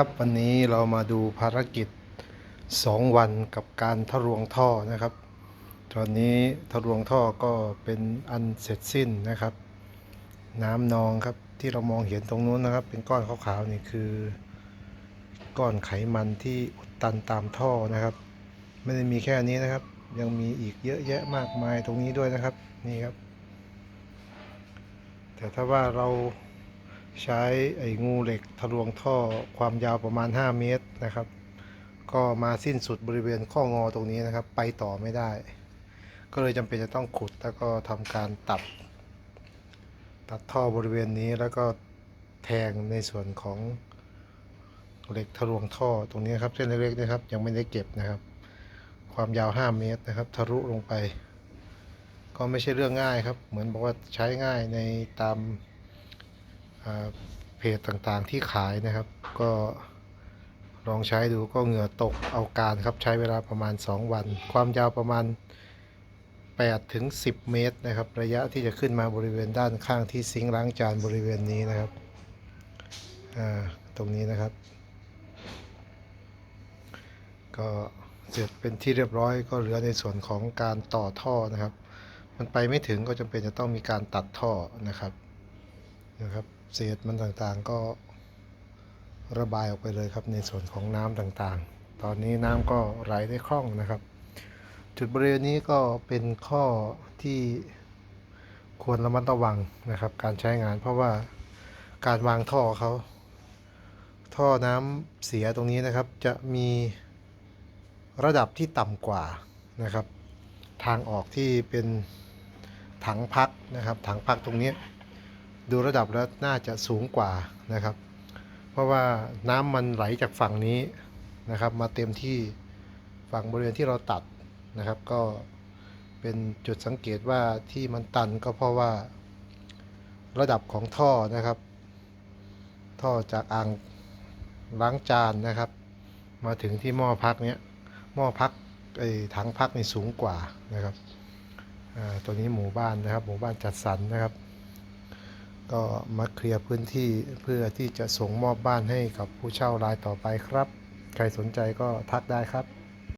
ครับวันนี้เรามาดูภารกิจ 2 วันกับการทะลวงท่อนะครับ ตอนนี้ทะลวงท่อก็เป็นอันเสร็จสิ้นนะครับ น้ำนองครับที่เรามองเห็นตรงนู้นนะครับ เป็นก้อนขาวๆนี่คือ ก้อนไขมันที่อุดตันตามท่อนะครับ ไม่ได้มีแค่นี้นะครับ ยังมีอีกเยอะแยะมากมายตรงนี้ด้วยนะครับนี่ครับ แต่ถ้าว่าเรา ใช้ไอ้งูเหล็กทะลวงท่อความยาวประมาณ 5 เมตรนะครับ ก็มาสิ้นสุดบริเวณข้องอตรงนี้นะครับ ไปต่อไม่ได้ ก็เลยจำเป็นจะต้องขุดแล้วก็ทำการตัด ตัดท่อบริเวณนี้แล้วก็แทงในส่วนของเหล็กทะลวงท่อตรงนี้ครับเส้นเล็กๆนะครับ ยังไม่ได้เก็บนะครับ ความยาว 5 เมตรนะครับ ทะลุลงไป ก็ไม่ใช่เรื่องง่ายครับ เหมือนบอกว่าใช้ง่ายในตาม เพจต่างๆที่ขายนะครับ ก็ลองใช้ดูก็เหงื่อตกเอาการครับใช้เวลาประมาณ 2 วัน ความยาวประมาณ8ถึง10 เมตรนะครับ ระยะที่จะขึ้นมาบริเวณด้านข้างที่ซิงค์ล้างจานบริเวณนี้นะครับตรงนี้นะครับ ก็เสร็จเป็นที่เรียบร้อยก็เหลือในส่วนของการต่อท่อนะครับ มันไปไม่ถึงก็จำเป็นจะต้องมีการตัดท่อนะครับ นะครับเศษมันต่างๆก็ระบายออกไปเลยครับในส่วนของน้ำต่างๆ ตอนนี้น้ำก็ไหลได้คล่องนะครับ จุดบริเวณนี้ก็เป็นข้อที่ควรระมัดระวังนะครับ การใช้งานเพราะว่าการวางท่อเขาท่อน้ำเสียตรงนี้นะครับ จะมีระดับที่ต่ำกว่านะครับ ทางออกที่เป็นถังพักนะครับ ถังพักตรงนี้ ดูระดับแล้วน่าจะสูงกว่านะครับ เพราะว่าน้ำมันไหลจากฝั่งนี้นะครับ มาเต็มที่ฝั่งบริเวณที่เราตัดนะครับ ก็เป็นจุดสังเกตว่าที่มันตันก็เพราะว่าระดับของท่อนะครับ ท่อจากอ่างล้างจานนะครับ มาถึงที่หม้อพักเนี้ยหม้อพักไอ้ถังพักนี่สูงกว่านะครับตัวนี้หมู่บ้านนะครับ หมู่บ้านจัดสรรนะครับ ก็มาเคลียร์พื้นที่เพื่อที่จะส่งมอบบ้านให้กับผู้เช่ารายต่อไปครับ ใครสนใจก็ทักได้ครับ